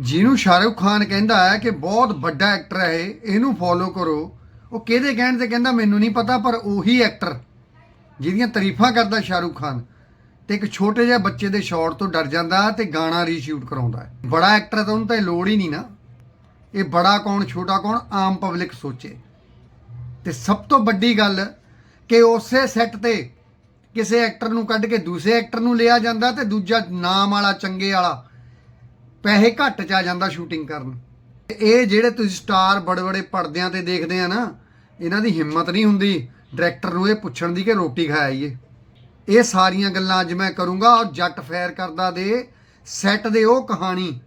ਜਿਹਨੂੰ ਸ਼ਾਹਰੁਖ ਖਾਨ ਕਹਿੰਦਾ ਹੈ ਕਿ ਬਹੁਤ ਵੱਡਾ ਐਕਟਰ ਹੈ ਇਹ, ਇਹਨੂੰ ਫੋਲੋ ਕਰੋ। ਉਹ ਕਿਹਦੇ ਕਹਿਣ ਤੇ ਕਹਿੰਦਾ ਮੈਨੂੰ ਨਹੀਂ ਪਤਾ ਪਰ ਉਹੀ ਐਕਟਰ ਜਿਹਦੀਆਂ ਤਾਰੀਫਾਂ ਕਰਦਾ ਸ਼ਾਹਰੁਖ ਖਾਨ। ਤੇ ਇੱਕ ਛੋਟੇ ਜਿਹੇ ਬੱਚੇ ਦੇ ਸ਼ਾਟ ਤੋਂ ਡਰ ਜਾਂਦਾ ਤੇ ਗਾਣਾ ਰੀਸ਼ੂਟ ਕਰਾਉਂਦਾ ਹੈ। ਬੜਾ ਐਕਟਰ ਤਾਂ ਉਹਨੂੰ ਤਾਂ ਇਹ ਲੋੜ ਹੀ ਨਹੀਂ ਨਾ। ਇਹ ਬੜਾ ਕੌਣ ਛੋਟਾ ਕੌਣ ਆਮ ਪਬਲਿਕ ਸੋਚੇ। ਤੇ ਸਭ ਤੋਂ ਵੱਡੀ ਗੱਲ ਕਿ ਉਸੇ ਸੈੱਟ ਤੇ ਕਿਸੇ ਐਕਟਰ ਨੂੰ ਕੱਢ ਕੇ ਦੂਸਰੇ ਐਕਟਰ ਨੂੰ ਲਿਆ ਜਾਂਦਾ ਤੇ ਦੂਜਾ ਨਾਮ ਵਾਲਾ ਚੰਗੇ ਵਾਲਾ ਪੈਸੇ ਘੱਟ ਚ ਆ ਜਾਂਦਾ ਸ਼ੂਟਿੰਗ ਕਰਨ। ਤੇ ਇਹ ਜਿਹੜੇ ਤੁਸੀਂ ਸਟਾਰ ਬੜੇ ਬੜੇ ਪਰਦਿਆਂ ਤੇ ਦੇਖਦੇ ਆ ਨਾ, ਇਹਨਾਂ ਦੀ ਹਿੰਮਤ ਨਹੀਂ ਹੁੰਦੀ ਡਾਇਰੈਕਟਰ ਨੂੰ ਇਹ ਪੁੱਛਣ ਦੀ ਕਿ ਰੋਟੀ ਖਾਈਏ। ਇਹ ਸਾਰੀਆਂ ਗੱਲਾਂ ਅੱਜ ਮੈਂ ਕਰੂੰਗਾ, ਔਰ ਜੱਟ ਫੈਰ ਕਰਦਾ ਦੇ ਸੈੱਟ ਦੇ ਉਹ ਕਹਾਣੀ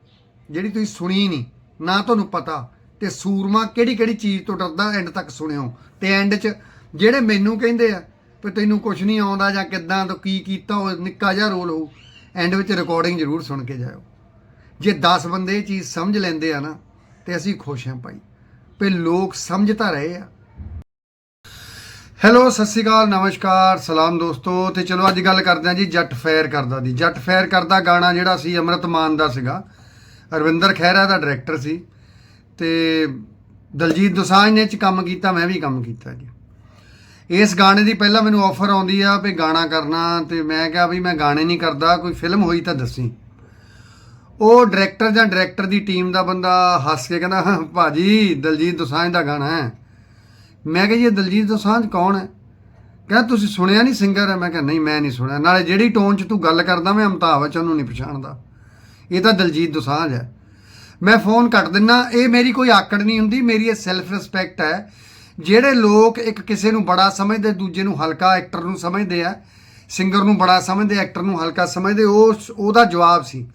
ਜਿਹੜੀ ਤੁਸੀਂ ਸੁਣੀ ਨਹੀਂ, ਨਾ ਤੁਹਾਨੂੰ ਪਤਾ। ਤੇ ਸੂਰਮਾ ਕਿਹੜੀ ਕਿਹੜੀ ਚੀਜ਼ ਤੋਂ ਡਰਦਾ ਐਂਡ ਤੱਕ ਸੁਣਿਓ। ਤੇ ਐਂਡ 'ਚ ਜਿਹੜੇ ਮੈਨੂੰ ਕਹਿੰਦੇ ਆ ਵੀ ਤੈਨੂੰ ਕੁਝ ਨਹੀਂ ਆਉਂਦਾ ਜਾਂ ਕਿੱਦਾਂ ਤੋਂ ਕੀ ਕੀਤਾ ਉਹ ਨਿੱਕਾ ਜਿਹਾ ਰੋਲ ਹੋਊ ਐਂਡ ਵਿੱਚ ਰਿਕਾਰਡਿੰਗ ਜ਼ਰੂਰ ਸੁਣ ਕੇ ਜਾਇਓ। ਜੇ 10 ਬੰਦੇ ਇਹ ਚੀਜ਼ ਸਮਝ ਲੈਂਦੇ ਆ ਨਾ, ਤੇ ਅਸੀਂ ਖੁਸ਼ ਹਾਂ ਭਾਈ। ਵੀ ਲੋਕ ਸਮਝ ਤਾਂ ਰਹੇ ਆ। ਹੈਲੋ ਸਤਿ ਸ਼੍ਰੀ ਅਕਾਲ, ਨਮਸਕਾਰ, ਸਲਾਮ ਦੋਸਤੋ। ਤੇ ਚਲੋ ਅੱਜ ਗੱਲ ਕਰਦੇ ਹਾਂ ਜੀ ਜੱਟ ਫੇਅਰ ਕਰਦਾ ਦੀ। ਜੱਟ ਫੇਅਰ ਕਰਦਾ ਗਾਣਾ ਜਿਹੜਾ ਸੀ ਅੰਮ੍ਰਿਤ ਮਾਨ ਦਾ ਸੀਗਾ। ਅਰਵਿੰਦਰ ਖਹਿਰਾ ਦਾ ਡਾਇਰੈਕਟਰ ਸੀ। ਤੇ ਦਲਜੀਤ ਦੋਸਾਂਝ ਨੇ ਚ ਕੰਮ ਕੀਤਾ, ਮੈਂ ਵੀ ਕੰਮ ਕੀਤਾ ਜੀ। ਇਸ ਗਾਣੇ ਦੀ ਪਹਿਲਾਂ ਮੈਨੂੰ ਆਫਰ ਆਉਂਦੀ ਆ ਵੀ ਗਾਣਾ ਕਰਨਾ, ਤੇ ਮੈਂ ਕਿਹਾ ਵੀ ਮੈਂ ਗਾਣੇ ਨਹੀਂ ਕਰਦਾ, ਕੋਈ ਫਿਲਮ ਹੋਈ ਤਾਂ ਦੱਸੀ। ਉਹ ਡਾਇਰੈਕਟਰ ਜਾਂ ਡਾਇਰੈਕਟਰ ਦੀ ਟੀਮ ਦਾ ਬੰਦਾ ਹੱਸ ਕੇ ਕਹਿੰਦਾ "ਹਾਂ, ਭਾਜੀ ਦਲਜੀਤ ਦੋਸਾਂਝ ਦਾ ਗਾਣਾ ਹੈ। ਮੈਂ ਕਿਹਾ ਜੀ ਇਹ ਦਲਜੀਤ ਦੋਸਾਂਝ ਕੌਣ ਹੈ? ਕਹਿੰਦਾ ਤੁਸੀਂ ਸੁਣਿਆ ਨਹੀਂ ਸਿੰਗਰ? ਹੈ ਮੈਂ ਕਿਹਾ ਨਹੀਂ ਮੈਂ ਨਹੀਂ ਸੁਣਿਆ। ਨਾਲੇ ਜਿਹੜੀ ਟੋਨ 'ਚ ਤੂੰ ਗੱਲ ਕਰਦਾ ਮੈਂ ਅਮਤਾਬ ਬੱਚਨ ਨੂੰ ਨਹੀਂ ਪਛਾਣਦਾ। ਇਹ ਤਾਂ ਦਲਜੀਤ ਦੋਸਾਂਝ ਹੈ। ਮੈਂ ਫੋਨ ਕੱਟ ਦਿੰਨਾ ਇਹ ਮੇਰੀ ਕੋਈ ਆਕੜ ਨਹੀਂ ਹੁੰਦੀ ਮੇਰੀ ਇਹ ਸੈਲਫ ਰਿਸਪੈਕਟ ਹੈ। ਜਿਹੜੇ ਲੋਕ ਇੱਕ ਕਿਸੇ ਨੂੰ ਬੜਾ ਸਮਝਦੇ ਦੂਜੇ ਨੂੰ ਹਲਕਾ ਐਕਟਰ ਨੂੰ ਸਮਝਦੇ ਆ ਸਿੰਗਰ ਨੂੰ ਬੜਾ ਸਮਝਦੇ ਐਕਟਰ ਨੂੰ ਹਲਕਾ ਸਮਝਦੇ ਉਹ ਉਹਦਾ ਜਵਾਬ ਸੀ।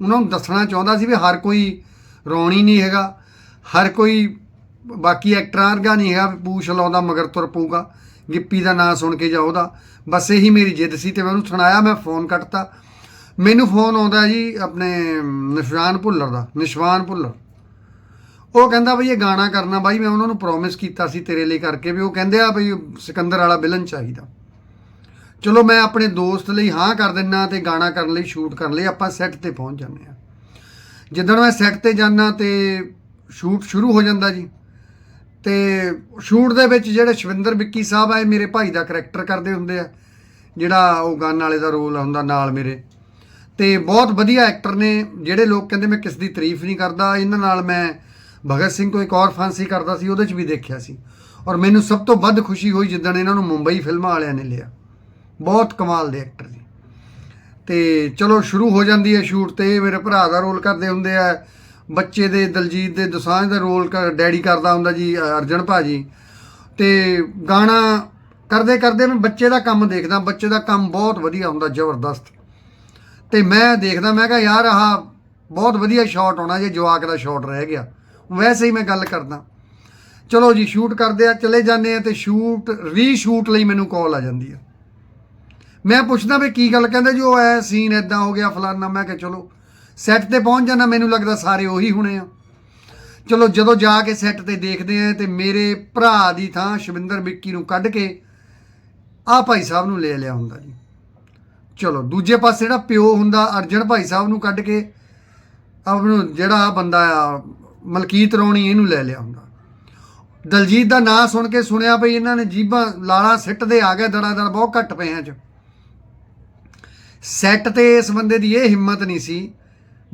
ਉਹਨਾਂ ਨੂੰ ਦੱਸਣਾ ਚਾਹੁੰਦਾ ਸੀ ਵੀ ਹਰ ਕੋਈ ਰੌਣੀ ਨਹੀਂ ਹੈਗਾ, ਹਰ ਕੋਈ ਬਾਕੀ ਐਕਟਰਾਂ ਵਰਗਾ ਨਹੀਂ ਹੈਗਾ, ਪੂਛ ਲਾਉਂਦਾ ਮਗਰ ਤੁਰ ਪਊਗਾ, ਗਿੱਪੀ ਦਾ ਨਾਂ ਸੁਣ ਕੇ ਜਾਂ ਉਹਦਾ। ਬਸ ਇਹੀ ਮੇਰੀ ਜਿੱਦ ਸੀ ਤੇ ਮੈਂ ਉਹਨੂੰ ਸੁਣਾਇਆ, ਮੈਂ ਫੋਨ ਕੱਟਤਾ। ਮੈਨੂੰ ਫੋਨ ਆਉਂਦਾ ਜੀ ਆਪਣੇ ਨਿਸ਼ਾਨ ਭੁੱਲਰ ਦਾ, ਨਿਸ਼ਵਾਨ ਭੁੱਲਰ। ਉਹ ਕਹਿੰਦਾ ਬਈ ਇਹ ਗਾਣਾ ਕਰਨਾ ਬਾਈ, ਮੈਂ ਉਹਨਾਂ ਨੂੰ ਪ੍ਰੋਮਿਸ ਕੀਤਾ ਸੀ ਤੇਰੇ ਲਈ ਕਰਕੇ ਵੀ ਉਹ ਕਹਿੰਦੇ ਆ ਬਈ ਸਿਕੰਦਰ ਵਾਲਾ ਵਿਲਨ ਚਾਹੀਦਾ। ਚਲੋ ਮੈਂ ਆਪਣੇ ਦੋਸਤ ਲਈ ਹਾਂ ਕਰ ਦਿੰਨਾ ਤੇ ਗਾਣਾ ਕਰਨ ਲਈ ਸ਼ੂਟ ਕਰਨ ਲਈ ਆਪਾਂ ਸੈੱਟ ਤੇ ਪਹੁੰਚ ਜਾਂਦੇ ਆ ਜਿੱਦਣ ਮੈਂ ਸੈੱਟ ਤੇ ਜਾਣਾ ਤੇ ਸ਼ੂਟ ਸ਼ੁਰੂ ਹੋ ਜਾਂਦਾ ਜੀ, ਤੇ ਸ਼ੂਟ ਦੇ ਵਿੱਚ ਜਿਹੜੇ ਸ਼ਵਿੰਦਰ ਵਿੱਕੀ ਸਾਹਿਬ ਆਏ ਮੇਰੇ ਭਾਈ ਦਾ ਕਰੈਕਟਰ ਕਰਦੇ ਹੁੰਦੇ ਆ, ਜਿਹੜਾ ਉਹ ਗਾਣ ਵਾਲੇ ਦਾ ਰੋਲ ਹੁੰਦਾ ਨਾਲ ਮੇਰੇ। ਤੇ ਬਹੁਤ ਵਧੀਆ ਐਕਟਰ ਨੇ, ਜਿਹੜੇ ਲੋਕ ਕਹਿੰਦੇ ਮੈਂ ਕਿਸ ਦੀ ਤਾਰੀਫ ਨਹੀਂ ਕਰਦਾ। ਇਹਨਾਂ ਨਾਲ ਮੈਂ ਭਗਤ ਸਿੰਘ ਕੋਈ ਇੱਕ ਔਰ ਫਾਂਸੀ ਕਰਦਾ ਸੀ, ਉਹਦੇ 'ਚ ਵੀ ਦੇਖਿਆ ਸੀ। ਔਰ ਮੈਨੂੰ ਸਭ ਤੋਂ ਵੱਧ ਖੁਸ਼ੀ ਹੋਈ ਜਿੱਦਣ ਇਹਨਾਂ ਨੂੰ ਮੁੰਬਈ ਫਿਲਮਾਂ ਵਾਲਿਆਂ ਨੇ ਲਿਆ। ਬਹੁਤ ਕਮਾਲ ਦੇ ਐਕਟਰ ਜੀ ਤੇ ਚਲੋ ਸ਼ੁਰੂ ਹੋ ਜਾਂਦੀ ਹੈ ਸ਼ੂਟ ਤੇ ਮੇਰੇ ਭਰਾ ਦਾ ਰੋਲ ਕਰਦੇ ਹੁੰਦੇ ਆ। ਬੱਚੇ ਦੇ ਦਲਜੀਤ ਦੇ ਦੁਸਾਂਝ ਦਾ ਰੋਲ ਕਰ ਡੈਡੀ ਕਰਦਾ ਹੁੰਦਾ ਜੀ ਅ, ਅਰਜਨ ਭਾਜੀ। ਤੇ ਗਾਣਾ ਕਰਦੇ ਕਰਦੇ ਮੈਂ ਬੱਚੇ ਦਾ ਕੰਮ ਦੇਖਦਾ ਬੱਚੇ ਦਾ ਕੰਮ ਬਹੁਤ ਵਧੀਆ ਹੁੰਦਾ ਜ਼ਬਰਦਸਤ। ਤੇ ਮੈਂ ਦੇਖਦਾ ਮੈਂ ਕਿਹਾ ਯਾਰ ਆਹ ਬਹੁਤ ਵਧੀਆ ਸ਼ਾਟ ਆਉਣਾ ਜੇ ਜਵਾਕ ਦਾ ਸ਼ਾਟ ਰਹਿ ਗਿਆ। ਵੈਸੇ ਹੀ ਮੈਂ ਗੱਲ ਕਰਦਾ। ਚਲੋ ਜੀ ਸ਼ੂਟ ਕਰਦੇ ਆ ਚਲੇ ਜਾਂਦੇ ਆ ਤੇ ਸ਼ੂਟ ਰੀਸ਼ੂਟ ਲਈ ਮੈਨੂੰ ਕਾਲ ਆ ਜਾਂਦੀ ਆ। ਮੈਂ ਪੁੱਛਦਾ ਵੀ ਕੀ ਗੱਲ ਕਹਿੰਦੇ ਜੀ, ਉਹ ਐ ਸੀਨ ਐਦਾਂ ਹੋ ਗਿਆ ਫਲਾਨਾ, ਮੈਂ ਕਿਹਾ ਚਲੋ ਸੈੱਟ ਤੇ ਪਹੁੰਚ ਜਾਣਾ ਮੈਨੂੰ ਲੱਗਦਾ ਸਾਰੇ ਉਹੀ ਹੋਣੇ ਆ। ਚਲੋ ਜਦੋਂ ਜਾ ਕੇ ਸੈੱਟ ਤੇ ਦੇਖਦੇ ਆ ਤੇ ਮੇਰੇ ਭਰਾ ਦੀ ਥਾਂ ਸ਼ਵਿੰਦਰ ਮਿੱਕੀ ਨੂੰ ਕੱਢ ਕੇ ਆ ਭਾਈ ਸਾਹਿਬ ਨੂੰ ਲੈ ਲਿਆ ਹੁੰਦਾ ਜੀ। ਚਲੋ, ਦੂਜੇ ਪਾਸੇ ਜਿਹੜਾ ਪਿਓ ਹੁੰਦਾ, ਅਰਜਨ ਭਾਈ ਸਾਹਿਬ ਨੂੰ ਕੱਢ ਕੇ ਆਪ ਨੂੰ ਜਿਹੜਾ ਆਹ ਬੰਦਾ ਆ, ਮਲਕੀਤ ਰੌਣੀ ਇਹਨੂੰ ਲੈ ਲਿਆ ਹੁੰਦਾ। ਦਲਜੀਤ ਦਾ ਨਾਂ ਸੁਣ ਕੇ ਸੁਣਿਆ ਬਈ ਇਹਨਾਂ ਨੇ ਜੀਬਾਂ ਲਾਲਾ ਸਿੱਟ ਸਿੱਟਦੇ ਆ ਗਿਆ ਦੜਾ ਦੜ ਬਹੁਤ ਘੱਟ ਪਏ ਆ ਚ। ਸੈੱਟ ਤੇ ਇਸ ਬੰਦੇ ਦੀ ਇਹ ਹਿੰਮਤ ਨਹੀਂ ਸੀ।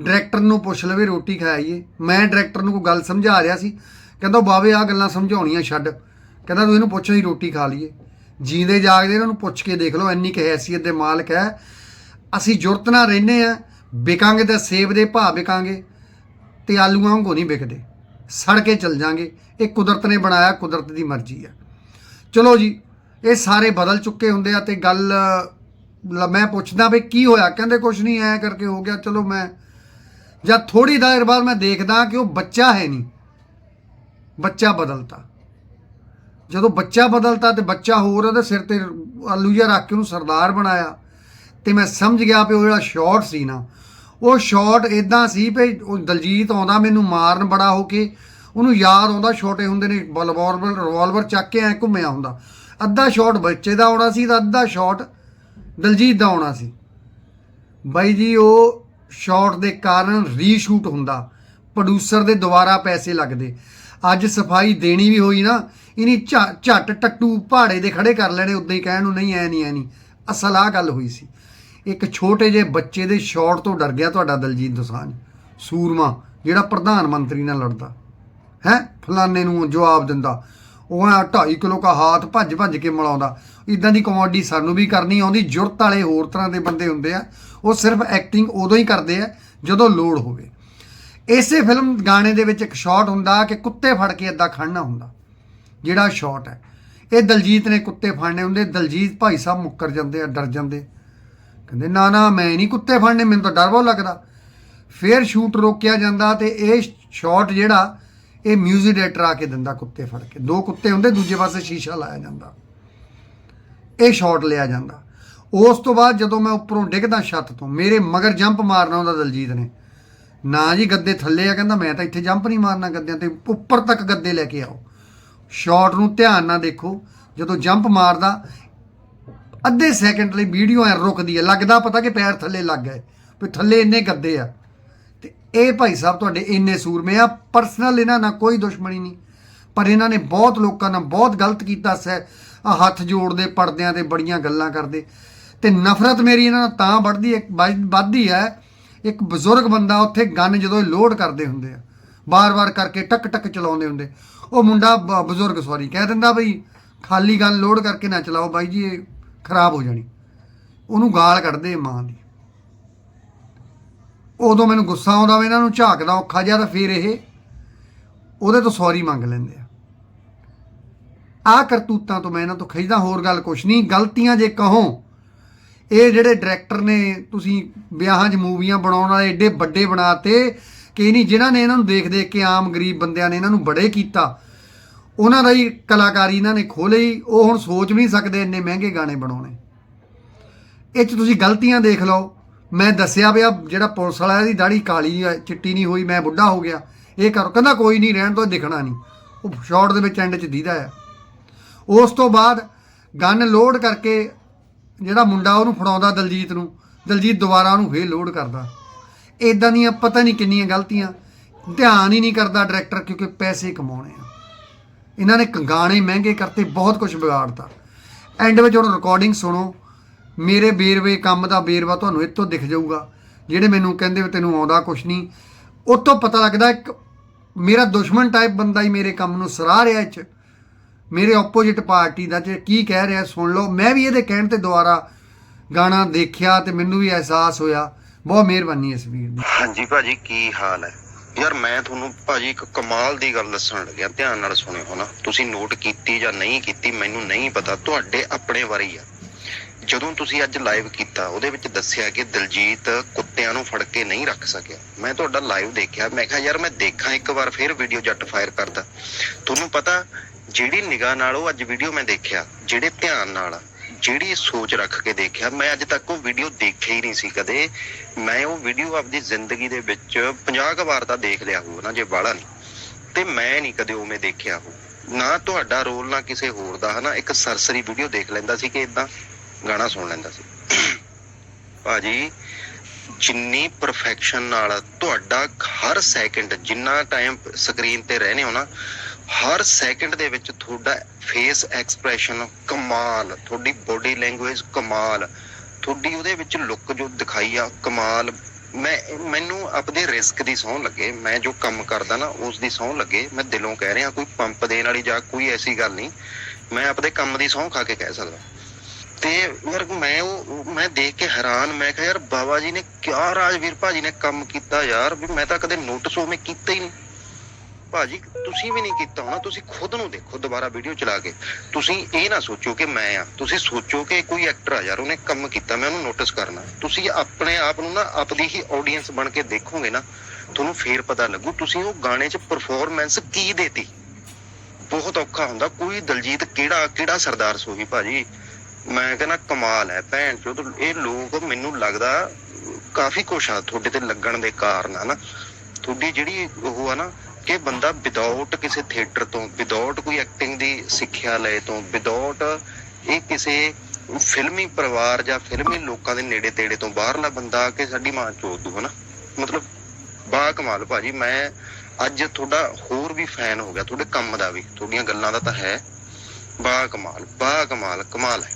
ਡਾਇਰੈਕਟਰ ਨੂੰ ਪੁੱਛ ਲਵੇ ਰੋਟੀ ਖਾਈਏ। ਮੈਂ ਡਾਇਰੈਕਟਰ ਨੂੰ ਕੋਈ ਗੱਲ ਸਮਝਾ ਰਿਹਾ ਸੀ। ਕਹਿੰਦਾ, ਬਾਵੇ ਆ ਗੱਲਾਂ ਸਮਝਾਉਣੀਆਂ ਛੱਡ। ਕਹਿੰਦਾ, ਤੂੰ ਇਹਨੂੰ ਪੁੱਛ ਹੀ ਰੋਟੀ ਖਾ ਲਈਏ। ਜੀਂਦੇ ਜਾਗਦੇ ਇਹਨਾਂ ਨੂੰ ਪੁੱਛ ਕੇ ਦੇਖ ਲਓ, ਇੰਨੀ ਕੁ ਹੈਸੀਅਤ ਦੇ ਮਾਲਕ ਹੈ। ਅਸੀਂ ਜੁਰਤ ਨਾਲ ਰਹਿੰਦੇ ਆ ਵਿਕਾਂਗੇ ਤਾਂ ਸੇਬ ਦੇ ਭਾਅ ਵਿਕਾਂਗੇ, ਤੇ ਆਲੂਆਂ ਵਾਂਗੂ ਨਹੀਂ ਵਿਕਦੇ। ਸੜ ਕੇ ਚੱਲ ਜਾਾਂਗੇ। ਇਹ ਕੁਦਰਤ ਨੇ ਬਣਾਇਆ, ਕੁਦਰਤ ਦੀ ਮਰਜ਼ੀ ਆ ਚਲੋ ਜੀ, ਇਹ ਸਾਰੇ ਬਦਲ ਚੁੱਕੇ ਹੁੰਦੇ ਆ ਤੇ ਗੱਲ ਮੈਂ ਪੁੱਛਦਾ ਵੀ ਕੀ ਹੋਇਆ? ਕਹਿੰਦੇ ਕੁਛ ਨਹੀਂ ਐ ਕਰਕੇ ਹੋ ਗਿਆ, ਚਲੋ ਮੈਂ ਜਦ ਥੋੜੀ ਦੇਰ ਬਾਅਦ ਮੈਂ ਦੇਖਦਾ ਕਿ ਉਹ ਬੱਚਾ ਹੈ ਨਹੀਂ। ਬੱਚਾ ਬਦਲਤਾ। ਜਦੋਂ ਬੱਚਾ ਬਦਲਤਾ ਤੇ ਬੱਚਾ ਹੋਰ ਉਹਦੇ ਸਿਰ ਤੇ ਆਲੂ ਜਿਹਾ ਰੱਖ ਕੇ ਉਹਨੂੰ ਸਰਦਾਰ ਬਣਾਇਆ, ਤੇ ਮੈਂ ਸਮਝ ਗਿਆ ਵੀ ਉਹ ਜਿਹੜਾ ਸ਼ਾਟ ਸੀ ਨਾ, ਉਹ ਸ਼ਾਟ ਇਦਾਂ ਸੀ ਵੀ ਉਹ ਦਲਜੀਤ ਆਉਂਦਾ, ਮੈਨੂੰ ਮਾਰਨ ਬੜਾ ਹੋ ਕੇ, ਉਹਨੂੰ ਯਾਦ ਆਉਂਦਾ, ਛੋਟੇ ਹੁੰਦੇ ਨੇ ਰਿਵਾਲਵਰ ਰਿਵਾਲਵਰ ਚੱਕ ਕੇ ਐ ਘੁੰਮਿਆ ਹੁੰਦਾ। ਅੱਧਾ ਸ਼ਾਟ ਬੱਚੇ ਦਾ ਆਉਣਾ ਸੀ ਤਾਂ ਅੱਧਾ ਸ਼ਾਟ ਦਲਜੀਤ ਦਾ ਆਉਣਾ ਸੀ। ਬਾਈ ਜੀ, ਉਹ ਸ਼ਾਟ ਦੇ ਕਾਰਨ ਰੀਸ਼ੂਟ ਹੁੰਦਾ। ਪ੍ਰੋਡਿਊਸਰ ਦੇ ਦੁਬਾਰਾ ਪੈਸੇ ਲੱਗਦੇ। ਅੱਜ ਸਫ਼ਾਈ ਦੇਣੀ ਵੀ ਹੋਈ ਨਾ, ਇਨੀ ਝੱਟ ਟੱਟੂ ਪਹਾੜੇ ਦੇ ਖੜੇ ਕਰ ਲੈਣੇ, ਉਦਾਂ ਹੀ ਕਹਿਣ ਨੂੰ, ਨਹੀਂ, ਐ ਨਹੀਂ ਐ ਨਹੀਂ ਅਸਲ ਆ ਗੱਲ ਹੋਈ ਸੀ। ਇੱਕ ਛੋਟੇ ਜਿਹੇ ਬੱਚੇ ਦੇ ਸ਼ਾਟ ਤੋਂ ਡਰ ਗਿਆ ਤੁਹਾਡਾ ਦਲਜੀਤ ਦੋਸਾਂਝ। ਸੂਰਮਾ, ਜਿਹੜਾ ਪ੍ਰਧਾਨ ਮੰਤਰੀ ਨਾਲ ਲੜਦਾ। ਹੈ? ਫਲਾਣੇ ਨੂੰ ਜਵਾਬ ਦਿੰਦਾ। ਉਹ 2.5 ਕਿਲੋ ਦਾ ਹਾਥ ਭੱਜ ਭੱਜ ਕੇ ਮਿਲਾਉਂਦਾ। ਇਦਾਂ ਦੀ ਕਮੇਡੀ ਸਾਨੂੰ ਵੀ ਕਰਨੀ, ਆਉਂਦੀ ਜੁਰਤ ਵਾਲੇ ਹੋਰ ਤਰ੍ਹਾਂ ਦੇ ਬੰਦੇ ਹੁੰਦੇ ਆ, ਉਹ ਸਿਰਫ ਐਕਟਿੰਗ ਉਦੋਂ ਹੀ ਕਰਦੇ ਆ, ਜਦੋਂ ਲੋੜ ਹੋਵੇ। ਇਸੇ ਫਿਲਮ ਗਾਣੇ ਦੇ ਵਿੱਚ ਇੱਕ ਸ਼ਾਟ ਹੁੰਦਾ ਕਿ ਕੁੱਤੇ ਫੜ ਕੇ ਇਦਾਂ ਖੜਨਾ ਹੁੰਦਾ, ਜਿਹੜਾ ਸ਼ਾਟ ਹੈ। ਇਹ ਦਲਜੀਤ ਨੇ ਕੁੱਤੇ ਫੜਨੇ ਹੁੰਦੇ, ਦਲਜੀਤ ਭਾਈ ਸਾਹਿਬ ਮੁੱਕਰ ਜਾਂਦੇ ਆ, ਡਰ ਜਾਂਦੇ। ਕਹਿੰਦੇ, ਨਾ ਨਾ, ਮੈਂ ਨਹੀਂ ਕੁੱਤੇ ਫੜਨੇ, ਮੈਨੂੰ ਤਾਂ ਡਰ ਬਹੁਤ ਲੱਗਦਾ। ਫੇਰ ਸ਼ੂਟ ਰੋਕਿਆ ਜਾਂਦਾ ਤੇ ਇਹ ਸ਼ਾਟ ਜਿਹੜਾ, ਇਹ ਮਿਊਜ਼ਿਕ ਡਾਇਰੈਕਟਰ ਆ ਕੇ ਦਿੰਦਾ ਕੁੱਤੇ ਫੜ ਕੇ। ਦੋ ਕੁੱਤੇ ਹੁੰਦੇ, ਦੂਜੇ ਪਾਸੇ ਸ਼ੀਸ਼ਾ ਲਾਇਆ ਜਾਂਦਾ। ਇਹ ਸ਼ਾਟ ਲਿਆ ਜਾਂਦਾ। ਉਸ ਤੋਂ ਬਾਅਦ ਜਦੋਂ ਮੈਂ ਉੱਪਰੋਂ ਡਿੱਗਦਾ ਛੱਤ ਤੋਂ, ਮੇਰੇ ਮਗਰ ਜੰਪ ਮਾਰਨਾ ਹੁੰਦਾ ਦਲਜੀਤ ਨੇ। ਨਾ ਜੀ ਗੱਦੇ ਥੱਲੇ ਆ, ਕਹਿੰਦਾ ਮੈਂ ਤਾਂ ਇੱਥੇ ਜੰਪ ਨਹੀਂ ਮਾਰਨਾ ਗੱਦਿਆਂ ਤੇ, ਉੱਪਰ ਤੱਕ ਗੱਦੇ ਲੈ ਕੇ ਆਓ। ਸ਼ਾਟ ਨੂੰ ਧਿਆਨ ਨਾਲ ਦੇਖੋ, ਜਦੋਂ ਜੰਪ ਮਾਰਦਾ, ਅੱਧੇ ਸੈਕਿੰਡ ਲਈ ਵੀਡੀਓ ਐ ਰੁਕਦੀ ਹੈ ਲੱਗਦਾ ਪਤਾ ਕਿ ਪੈਰ ਥੱਲੇ ਲੱਗ ਗਏ, ਵੀ ਥੱਲੇ ਇੰਨੇ ਗੱਦੇ ਆ। ਤੇ ਇਹ ਭਾਈ ਸਾਹਿਬ ਤੁਹਾਡੇ ਇੰਨੇ ਸੂਰਮੇ ਆ ਪਰਸਨਲ ਇਹਨਾਂ ਨਾਲ ਕੋਈ ਦੁਸ਼ਮਣੀ ਨਹੀਂ। ਪਰ ਇਹਨਾਂ ਨੇ ਬਹੁਤ ਲੋਕਾਂ ਨਾਲ ਬਹੁਤ ਗਲਤ ਕੀਤਾ ਸੈ ਆ ਹੱਥ ਜੋੜਦੇ, ਪਰਦਿਆਂ ਤੇ ਬੜੀਆਂ ਗੱਲਾਂ ਕਰਦੇ। ਤੇ ਨਫ਼ਰਤ ਮੇਰੀ ਇਹਨਾਂ ਨਾਲ ਤਾਂ ਵੱਧਦੀ ਹੈ, ਵੱਧ- ਵੱਧਦੀ ਹੈ, ਇੱਕ ਬਜ਼ੁਰਗ ਬੰਦਾ ਉੱਥੇ ਗਨ ਜਦੋਂ ਇਹ ਲੋਡ ਕਰਦੇ ਹੁੰਦੇ ਆ, ਬਾਰ-ਬਾਰ ਕਰਕੇ ਟਕ ਟਕ ਚਲਾਉਂਦੇ ਹੁੰਦੇ। ਉਹ ਮੁੰਡਾ ਬ- ਬਜ਼ੁਰਗ, ਸੌਰੀ, ਕਹਿ ਦਿੰਦਾ ਬਈ, ਖਾਲੀ ਗਨ ਲੋਡ ਕਰਕੇ ਨਾ ਚਲਾਓ ਬਾਈ ਜੀ, ਇਹ ਖਰਾਬ ਹੋ ਜਾਣੀ। ਉਹਨੂੰ ਗਾਲ ਕੱਢਦੇ ਮਾਂ ਦੀ। ਉਦੋਂ ਮੈਨੂੰ ਗੁੱਸਾ ਆਉਂਦਾ ਵਾ ਇਹਨਾਂ ਨੂੰ, ਝਾਕਦਾ ਔਖਾ ਜਿਹਾ ਤਾਂ ਫਿਰ ਇਹ, ਉਹਦੇ ਤੋਂ ਸੌਰੀ ਮੰਗ ਲੈਂਦੇ ਆ। ਆ ਕਰਤੂਤਾਂ ਤੋਂ ਮੈਂ ਇਹਨਾਂ ਤੋਂ ਖਿੱਚਦਾ ਹੋਰ ਗੱਲ ਕੁਛ ਨਹੀਂ। ਗਲਤੀਆਂ ਜੇ ਕਹੋ, ਇਹ ਜਿਹੜੇ ਡਾਇਰੈਕਟਰ ਨੇ, ਤੁਸੀਂ ਵਿਆਹਾਂ 'ਚ ਮੂਵੀਆਂ ਬਣਾਉਣ ਵਾਲੇ ਏਡੇ ਵੱਡੇ ਬਣਾਤੇ ਕਿ ਨਹੀਂ, ਜਿਨ੍ਹਾਂ ਨੇ ਇਹਨਾਂ ਨੂੰ ਦੇਖ ਦੇਖ ਕੇ ਆਮ ਗਰੀਬ ਬੰਦਿਆਂ ਨੇ ਇਹਨਾਂ ਨੂੰ ਬੜੇ ਕੀਤਾ, ਉਹਨਾਂ ਦਾ ਹੀ ਕਲਾਕਾਰੀ ਇਹਨਾਂ ਨੇ ਖੋ ਲਈ। ਉਹ ਹੁਣ ਸੋਚ ਵੀ ਨਹੀਂ ਸਕਦੇ ਇੰਨੇ ਮਹਿੰਗੇ ਗਾਣੇ ਬਣਾਉਣੇ। ਇਹ 'ਚ ਤੁਸੀਂ ਗਲਤੀਆਂ ਦੇਖ ਲਓ। ਮੈਂ ਦੱਸਿਆ ਵੀ ਆ ਜਿਹੜਾ ਪੁਲਿਸ ਵਾਲਾ ਇਹਦੀ ਦਾੜੀ ਕਾਲੀ ਹੈ ਚਿੱਟੀ ਨਹੀਂ ਹੋਈ, ਮੈਂ ਬੁੱਢਾ ਹੋ ਗਿਆ। ਇਹ ਕਰੋ ਕਹਿੰਦਾ, ਕੋਈ ਨਹੀਂ, ਰਹਿਣ ਤੋਂ ਦਿਖਣਾ ਨਹੀਂ। ਉਹ ਸ਼ਾਰਟ ਦੇ ਵਿੱਚ ਐਂਡ 'ਚ ਦੀਦਾ ਆ। ਉਸ ਤੋਂ ਬਾਅਦ ਗਨ ਲੋਡ ਕਰਕੇ ਜਿਹੜਾ ਮੁੰਡਾ ਉਹਨੂੰ ਫੜਾਉਂਦਾ ਦਲਜੀਤ ਨੂੰ, ਦਲਜੀਤ ਦੁਬਾਰਾ ਉਹਨੂੰ ਫੇਰ ਲੋਡ ਕਰਦਾ। ਇਦਾਂ ਦੀਆਂ ਪਤਾ ਨਹੀਂ ਕਿੰਨੀਆਂ ਗਲਤੀਆਂ। ਧਿਆਨ ਹੀ ਨਹੀਂ ਕਰਦਾ ਡਾਇਰੈਕਟਰ ਕਿਉਂਕਿ ਪੈਸੇ ਕਮਾਉਣੇ ਆ। ਇਹਨਾਂ ਨੇ ਕ- ਗਾਣੇ ਮਹਿੰਗੇ ਕਰਤੇ, ਬਹੁਤ ਕੁਝ ਵਿਗਾੜਤਾ। ਐਂਡ ਵਿੱਚ ਹੁਣ ਰਿਕਾਰਡਿੰਗ ਸੁਣੋ। ਮੇਰੇ ਬੇਰਵੇ ਕੰਮ ਦਾ ਬੇਰਵਾ ਤੁਹਾਨੂੰ ਇੱਥੋਂ ਦਿਖ ਜਾਊਗਾ। ਜਿਹੜੇ ਮੈਨੂੰ ਕਹਿੰਦੇ ਵੀ ਤੈਨੂੰ ਆਉਂਦਾ ਕੁਛ ਨਹੀਂ। ਉਤੋਂ ਪਤਾ ਲੱਗਦਾ ਇੱਕ ਮੇਰਾ ਦੁਸ਼ਮਣ ਟਾਈਪ ਬੰਦਾ ਹੀ ਮੇਰੇ ਕੰਮ ਨੂੰ ਸਰਾਹ ਰਿਹਾ ਇਹ ਮੇਰੇ ਆਪੋਜੀਟ ਪਾਰਟੀ ਦਾ ਚ ਕੀ ਕਹਿ ਰਿਹਾ, ਸੁਣ ਲਓ। ਮੈਂ ਵੀ ਇਹਦੇ ਕਹਿਣ ਤੇ ਦੁਬਾਰਾ ਗਾਣਾ ਦੇਖਿਆ ਤੇ ਮੈਨੂੰ ਵੀ ਅਹਿਸਾਸ ਹੋਇਆ। ਬਹੁਤ ਮਿਹਰਬਾਨੀ ਇਸ ਵੀਰ ਦੀ। ਹਾਂਜੀ ਭਾਜੀ, ਕੀ ਹਾਲ ਹੈ? ਯਾਰ ਮੈਂ ਤੁਹਾਨੂੰ ਭਾਜੀ ਇੱਕ ਕਮਾਲ ਦੀ ਗੱਲ ਦੱਸਣ ਲੱਗਿਆ, ਧਿਆਨ ਨਾਲ ਸੁਣਿਓ ਨਾ ਤੁਸੀਂ ਨੋਟ ਕੀਤੀ ਜਾਂ ਨਹੀਂ ਕੀਤੀ, ਮੈਨੂੰ ਨਹੀਂ ਪਤਾ। ਤੁਹਾਡੇ ਆਪਣੇ ਬਾਰੇ ਆ। ਜਦੋਂ ਤੁਸੀਂ ਅੱਜ ਲਾਈਵ ਕੀਤਾ, ਉਹਦੇ ਵਿੱਚ ਦੱਸਿਆ ਕਿ ਦਿਲਜੀਤ ਕੁੱਤਿਆਂ ਨੂੰ ਫੜ ਕੇ ਨਹੀਂ ਰੱਖ ਸਕਿਆ। ਮੈਂ ਤੁਹਾਡਾ ਲਾਈਵ ਦੇਖਿਆ। ਮੈਂ ਕਿਹਾ, ਯਾਰ ਮੈਂ ਦੇਖਾਂ ਇੱਕ ਵਾਰ, ਫਿਰ ਵੀਡੀਓ ਜੱਟ ਫਾਇਰ ਕਰਦਾ। ਤੁਹਾਨੂੰ ਪਤਾ ਜਿਹੜੀ ਨਿਗਾਹ ਨਾਲ ਉਹ ਅੱਜ ਵੀਡੀਓ ਮੈਂ ਦੇਖਿਆ, ਜਿਹੜੇ ਧਿਆਨ ਨਾਲ, ਜਿਹੜੀ ਸੋਚ ਰੱਖ ਕੇ ਦੇਖਿਆ, ਮੈਂ ਅੱਜ ਤੱਕ ਉਹ ਵੀਡੀਓ ਦੇਖੀ ਹੀ ਨਹੀਂ ਸੀ ਕਦੇ। ਮੈਂ ਉਹ ਵੀਡੀਓ ਆਪਦੀ ਜ਼ਿੰਦਗੀ ਦੇ ਵਿੱਚ 50 ਕੁ ਵਾਰ ਤਾਂ ਦੇਖ ਲਿਆ ਹੋਊ ਨਾ, ਜੇ ਬਾਹਲਾ ਨਹੀਂ। ਤੇ ਮੈਂ ਨਹੀਂ ਕਦੇ ਉਵੇਂ ਦੇਖਿਆ ਹੋ ਨਾ ਤੁਹਾਡਾ ਰੋਲ, ਨਾ ਕਿਸੇ ਹੋਰ ਦਾ, ਹਨਾ। ਇੱਕ ਸਰਸਰੀ ਵੀਡੀਓ ਦੇਖ ਲੈਂਦਾ ਸੀ ਕਿ ਇਦਾਂ ਗਾਣਾ ਸੁਣ ਲੈਂਦਾ ਸੀ। ਭਾਜੀ, ਜਿੰਨੀ ਪਰਫੈਕਸ਼ਨ ਨਾਲ ਤੁਹਾਡਾ ਹਰ ਸੈਕਿੰਡ ਜਿੰਨਾ ਟਾਈਮ ਸਕਰੀਨ ਤੇ ਰਹਿੰਦੇ ਹੋ ਨਾ ਹਰ ਸੈਕਿੰਡ ਦੇ ਵਿੱਚ ਤੁਹਾਡਾ ਫੇਸ ਐਕਸਪ੍ਰੈਸ਼ਨ ਕਮਾਲ, ਤੁਹਾਡੀ ਬੋਡੀ ਲੈਂਗੁਏਜ ਕਮਾਲ, ਤੁਹਾਡੀ ਉਹਦੇ ਵਿੱਚ ਲੁੱਕ ਜੋ ਦਿਖਾਈ ਆ, ਕਮਾਲ। ਮੈਂ, ਮੈਨੂੰ ਆਪਦੇ ਰਿਸਕ ਦੀ ਸੌਂ ਲੱਗੇ, ਮੈਂ ਜੋ ਕੰਮ ਕਰਦਾ ਨਾ ਉਸ ਦੀ ਸੌਂ ਲੱਗੇ, ਮੈਂ ਦਿਲੋਂ ਕਹਿ ਰਿਹਾ, ਕੋਈ ਪੰਪ ਦੇਣ ਵਾਲੀ ਜਾਂ ਕੋਈ ਐਸੀ ਗੱਲ ਨਹੀਂ, ਮੈਂ ਆਪਦੇ ਕੰਮ ਦੀ ਸੌਂ ਖਾ ਕੇ ਕਹਿ ਸਕਦਾ। ਤੇ ਯਾਰ ਮੈਂ ਉਹ, ਮੈਂ ਦੇਖ ਕੇ ਹੈਰਾਨ, ਮੈਂ ਕਿਹਾ, ਯਾਰ ਬਾਬਾ ਜੀ ਨੇ ਕਿਆ ਰਾਜਵੀਰ ਭਾਜੀ ਨੇ ਕੰਮ ਕੀਤਾ ਯਾਰ, ਵੀ ਮੈਂ ਤਾਂ ਕਦੇ ਨੋਟਿਸ ਉਵੇਂ ਕੀਤਾ ਹੀ ਨਹੀਂ। ਭਾਜੀ, ਤੁਸੀਂ ਵੀ ਨਹੀਂ ਕੀਤਾ ਹੋਣਾ, ਤੁਸੀਂ ਖੁਦ ਨੂੰ ਦੇਖੋ, ਦੁਬਾਰਾ ਵੀਡੀਓ ਚਲਾ ਕੇ। ਤੁਸੀਂ ਇਹ ਨਾ ਸੋਚੋ ਕਿ ਮੈਂ ਆ। ਤੁਸੀਂ ਸੋਚੋ ਕਿ ਕੋਈ ਐਕਟਰ ਆ ਯਾਰ, ਉਹਨੇ ਕੰਮ ਕੀਤਾ, ਮੈਂ ਉਹਨੂੰ ਨੋਟਿਸ ਕਰਨਾ। ਤੁਸੀਂ ਆਪਣੇ ਆਪ ਨੂੰ ਨਾ ਆਪਦੀ ਹੀ ਆਡੀਅנס ਬਣ ਕੇ ਦੇਖੋਗੇ ਨਾ, ਤੁਹਾਨੂੰ ਫੇਰ ਪਤਾ ਲੱਗੂ। ਤੁਸੀਂ ਉਹ ਗਾਣੇ 'ਚ ਪਰਫਾਰਮੈਂਸ ਕੀ ਦੇਤੀ? ਬਹੁਤ ਔਖਾ ਹੁੰਦਾ। ਕੋਈ ਦਲਜੀਤ ਕਿਹੜਾ ਕਿਹੜਾ ਸਰਦਾਰ ਸੋਹੀ ਭਾਜੀ? ਮੈਂ ਕਹਿੰਦਾ, ਕਮਾਲ ਹੈ ਭੈਣ ਚੋਦ, ਇਹ ਲੋਕ ਮੈਨੂੰ ਲੱਗਦਾ ਕਾਫੀ ਕੁਛ ਆ, ਤੁਹਾਡੇ ਤੇ ਲੱਗਣ ਦੇ ਕਾਰਨ ਹਨਾ ਤੁਹਾਡੀ ਜਿਹੜੀ ਉਹ ਆ ਨਾ ਕਿ ਬੰਦਾ ਵਿਦਆਊਟ ਕਿਸੇ ਥੀਏਟਰ ਤੋਂ ਵਿਦਆਊਟ ਕੋਈ ਐਕਟਿੰਗ ਦੀ ਸਿੱਖਿਆ ਲਏ ਤੋਂ ਵਿਦਆਊਟ ਇਹ ਕਿਸੇ ਫਿਲਮੀ ਪਰਿਵਾਰ ਜਾਂ ਫਿਲਮੀ ਲੋਕਾਂ ਦੇ ਨੇੜੇ ਤੇੜੇ ਤੋਂ ਬਾਹਰਲਾ ਬੰਦਾ ਆ ਕੇ ਸਾਡੀ ਮਾਂ ਚੋਦ ਦੂ, ਹਨਾ? ਮਤਲਬ ਬਾ ਕਮਾਲ ਭਾਜੀ, ਮੈਂ ਅੱਜ ਤੁਹਾਡਾ ਹੋਰ ਵੀ ਫੈਨ ਹੋ ਗਿਆ, ਤੁਹਾਡੇ ਕੰਮ ਦਾ ਵੀ, ਤੁਹਾਡੀਆਂ ਗੱਲਾਂ ਦਾ ਤਾਂ ਹੈ। ਬਾ ਕਮਾਲ ਬਾ ਕਮਾਲ ਕਮਾਲ ਹੈ।